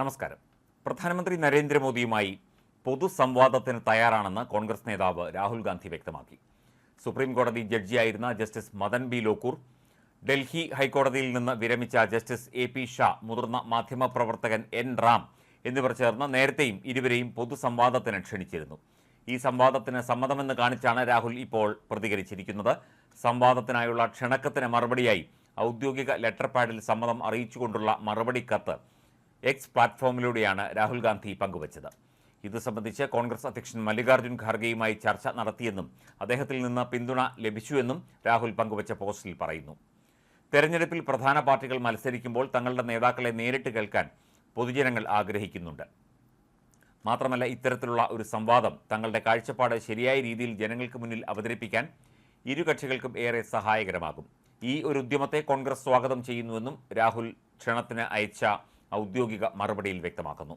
നമസ്കാരം. പ്രധാനമന്ത്രി നരേന്ദ്രമോദിയുമായി പൊതുസംവാദത്തിന് തയ്യാറാണെന്ന് കോൺഗ്രസ് നേതാവ് രാഹുൽ ഗാന്ധി വ്യക്തമാക്കി. സുപ്രീം കോടതി ജഡ്ജിയായിരുന്ന ജസ്റ്റിസ് മദൻ ബി ലോക്കൂർ ഡൽഹി ഹൈക്കോടതിയിൽ നിന്ന് വിരമിച്ച ജസ്റ്റിസ് എ പി ഷാ മുതിർന്ന മാധ്യമപ്രവർത്തകൻ എൻ റാം എന്നിവർ ചേർന്ന് നേരത്തെയും ഇരുവരെയും പൊതുസംവാദത്തിന് ക്ഷണിച്ചിരുന്നു. ഈ സംവാദത്തിന് സമ്മതമെന്ന് കാണിച്ചാണ് രാഹുൽ ഇപ്പോൾ പ്രതികരിച്ചിരിക്കുന്നത്. സംവാദത്തിനായുള്ള ക്ഷണക്കത്തിന് മറുപടിയായി ഔദ്യോഗിക ലെറ്റർ പാഡിൽ സമ്മതം അറിയിച്ചുകൊണ്ടുള്ള മറുപടി കത്ത് എക്സ് പ്ലാറ്റ്ഫോമിലൂടെയാണ് രാഹുൽ ഗാന്ധി പങ്കുവച്ചത്. ഇത് സംബന്ധിച്ച് കോൺഗ്രസ് അധ്യക്ഷൻ മല്ലികാർജുൻ ഖാർഗെയുമായി ചർച്ച നടത്തിയെന്നും അദ്ദേഹത്തിൽ നിന്ന് പിന്തുണ ലഭിച്ചുവെന്നും രാഹുൽ പങ്കുവച്ച പോസ്റ്റിൽ പറയുന്നു. തെരഞ്ഞെടുപ്പിൽ പ്രധാന പാർട്ടികൾ മത്സരിക്കുമ്പോൾ തങ്ങളുടെ നേതാക്കളെ നേരിട്ട് കേൾക്കാൻ പൊതുജനങ്ങൾ ആഗ്രഹിക്കുന്നുണ്ട്. മാത്രമല്ല ഇത്തരത്തിലുള്ള ഒരു സംവാദം തങ്ങളുടെ കാഴ്ചപ്പാട് ശരിയായ രീതിയിൽ ജനങ്ങൾക്ക് മുന്നിൽ അവതരിപ്പിക്കാൻ ഇരു കക്ഷികൾക്കും ഏറെ സഹായകരമാകും. ഈ ഒരു ഉദ്യമത്തെ കോൺഗ്രസ് സ്വാഗതം ചെയ്യുന്നുവെന്നും രാഹുൽ ക്ഷണത്തിന് അയച്ച ഔദ്യോഗിക മറുപടിയിൽ വ്യക്തമാക്കുന്നു.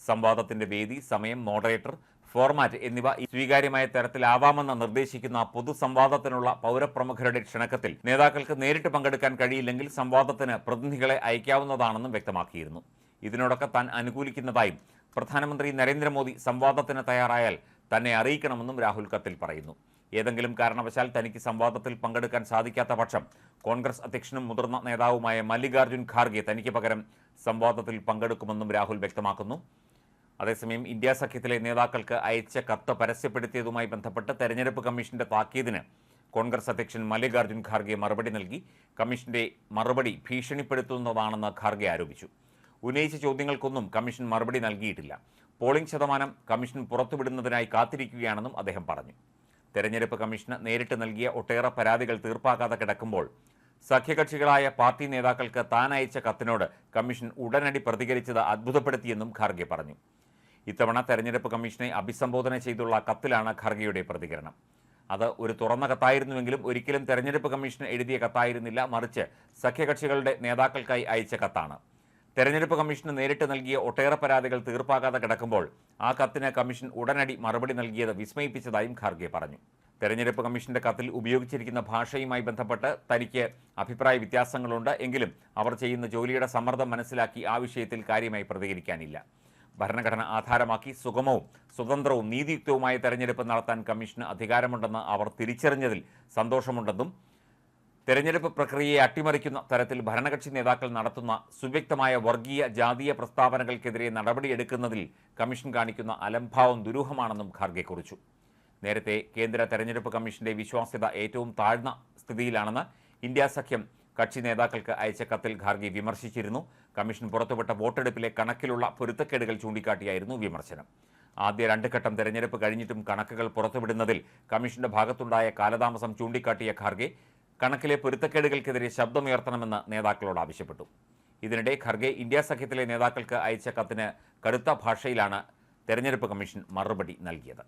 സംവാദത്തിന്റെ വേദി സമയം മോഡറേറ്റർ ഫോർമാറ്റ് എന്നിവ സ്വീകാര്യമായ തരത്തിലാവാമെന്ന് നിർദ്ദേശിക്കുന്ന പൊതുസംവാദത്തിനുള്ള പൗരപ്രമുഖരുടെ ക്ഷണക്കത്തിൽ നേതാക്കൾക്ക് നേരിട്ട് പങ്കെടുക്കാൻ കഴിയില്ലെങ്കിൽ സംവാദത്തിന് പ്രതിനിധികളെ അയക്കാവുന്നതാണെന്നും വ്യക്തമാക്കിയിരുന്നു. ഇതിനോടൊക്കെ താൻ അനുകൂലിക്കുന്നതായും പ്രധാനമന്ത്രി നരേന്ദ്രമോദി സംവാദത്തിന് തയ്യാറായാൽ തന്നെ അറിയിക്കണമെന്നും രാഹുൽ കത്തിൽ പറയുന്നു. ഏതെങ്കിലും കാരണവശാൽ തനിക്ക് സംവാദത്തിൽ പങ്കെടുക്കാൻ സാധിക്കാത്ത പക്ഷം കോൺഗ്രസ് അധ്യക്ഷനും മുതിർന്ന നേതാവുമായ മല്ലികാർജുൻ ഖാർഗെ തനിക്ക് പകരം സംവാദത്തിൽ പങ്കെടുക്കുമെന്നും രാഹുൽ വ്യക്തമാക്കുന്നു. അതേസമയം ഇന്ത്യ സഖ്യത്തിലെ നേതാക്കൾക്ക് അയച്ച കത്ത് പരസ്യപ്പെടുത്തിയതുമായി ബന്ധപ്പെട്ട് തെരഞ്ഞെടുപ്പ് കമ്മീഷന്റെ താക്കീതിന് കോൺഗ്രസ് അധ്യക്ഷൻ മല്ലികാർജുൻ ഖാർഗെ മറുപടി നൽകി. കമ്മീഷന്റെ മറുപടി ഭീഷണിപ്പെടുത്തുന്നതാണെന്ന് ഖാർഗെ ആരോപിച്ചു. ഉന്നയിച്ച ചോദ്യങ്ങൾക്കൊന്നും കമ്മീഷൻ മറുപടി നൽകിയിട്ടില്ല. പോളിംഗ് ശതമാനം കമ്മീഷൻ പുറത്തുവിടുന്നതിനായി കാത്തിരിക്കുകയാണെന്നും അദ്ദേഹം പറഞ്ഞു. തെരഞ്ഞെടുപ്പ് കമ്മീഷന് നേരിട്ട് നൽകിയ ഒട്ടേറെ പരാതികൾ തീർപ്പാക്കാതെ കിടക്കുമ്പോൾ സഖ്യകക്ഷികളായ പാർട്ടി നേതാക്കൾക്ക് താൻ അയച്ച കത്തിനോട് കമ്മീഷൻ ഉടനടി പ്രതികരിച്ചത് അത്ഭുതപ്പെടുത്തിയെന്നും ഖാർഗെ പറഞ്ഞു. ഇത്തവണ തെരഞ്ഞെടുപ്പ് കമ്മീഷനെ അഭിസംബോധന ചെയ്തുള്ള കത്തിലാണ് ഖാർഗെയുടെ പ്രതികരണം. അത് ഒരു തുറന്ന കത്തായിരുന്നുവെങ്കിലും ഒരിക്കലും തെരഞ്ഞെടുപ്പ് കമ്മീഷൻ എഴുതിയ കത്തായിരുന്നില്ല മറിച്ച് സഖ്യകക്ഷികളുടെ നേതാക്കൾക്കായി അയച്ച കത്താണ്. തെരഞ്ഞെടുപ്പ് കമ്മീഷന് നേരിട്ട് നൽകിയ ഒട്ടേറെ പരാതികൾ തീർപ്പാകാതെ കിടക്കുമ്പോൾ ആ കത്തിന് കമ്മീഷൻ ഉടനടി മറുപടി നൽകിയത് വിസ്മയിപ്പിച്ചതായും ഖാർഗെ പറഞ്ഞു. തെരഞ്ഞെടുപ്പ് കമ്മീഷന്റെ കത്തിൽ ഉപയോഗിച്ചിരിക്കുന്ന ഭാഷയുമായി ബന്ധപ്പെട്ട് തനിക്ക് അഭിപ്രായ വ്യത്യാസങ്ങളുണ്ട് എങ്കിലും അവർ ചെയ്യുന്ന ജോലിയുടെ സമ്മർദ്ദം മനസ്സിലാക്കി ആ വിഷയത്തിൽ കാര്യമായി പ്രതികരിക്കാനില്ല. ഭരണഘടന ആധാരമാക്കി സുഗമവും സ്വതന്ത്രവും നീതിയുക്തവുമായ തെരഞ്ഞെടുപ്പ് നടത്താൻ കമ്മീഷന് അധികാരമുണ്ടെന്ന് അവർ തിരിച്ചറിഞ്ഞതിൽ സന്തോഷമുണ്ടെന്നും തെരഞ്ഞെടുപ്പ് പ്രക്രിയയെ അട്ടിമറിക്കുന്ന തരത്തിൽ ഭരണകക്ഷി നേതാക്കൾ നടത്തുന്ന സുവ്യക്തമായ വർഗീയ ജാതീയ പ്രസ്താവനകൾക്കെതിരെ നടപടിയെടുക്കുന്നതിൽ കമ്മീഷൻ കാണിക്കുന്ന അലംഭാവം ദുരൂഹമാണെന്നും ഖാർഗെ കുറിച്ചു. നേരത്തെ കേന്ദ്ര തെരഞ്ഞെടുപ്പ് കമ്മീഷന്റെ വിശ്വാസ്യത ഏറ്റവും താഴ്ന്ന സ്ഥിതിയിലാണെന്ന് ഇന്ത്യ സഖ്യം കക്ഷി നേതാക്കൾക്ക് അയച്ച കത്തിൽ ഖാർഗെ വിമർശിച്ചിരുന്നു. കമ്മീഷൻ പുറത്തുവിട്ട വോട്ടെടുപ്പിലെ കണക്കിലുള്ള പൊരുത്തക്കേടുകൾ ചൂണ്ടിക്കാട്ടിയായിരുന്നു വിമർശനം. ആദ്യ രണ്ട് ഘട്ടം തെരഞ്ഞെടുപ്പ് കഴിഞ്ഞിട്ടും കണക്കുകൾ പുറത്തുവിടുന്നതിൽ കമ്മീഷന്റെ ഭാഗത്തുണ്ടായ കാലതാമസം ചൂണ്ടിക്കാട്ടിയ ഖാർഗെ കണക്കിലെ പൊരുത്തക്കേടുകൾക്കെതിരെ ശബ്ദമുയർത്തണമെന്ന് നേതാക്കളോട് ആവശ്യപ്പെട്ടു. ഇതിനിടെ ഖർഗെ ഇന്ത്യ സഖ്യത്തിലെ നേതാക്കൾക്ക് അയച്ച കത്തിന് കടുത്ത ഭാഷയിലാണ് തെരഞ്ഞെടുപ്പ് കമ്മീഷൻ മറുപടി നൽകിയത്.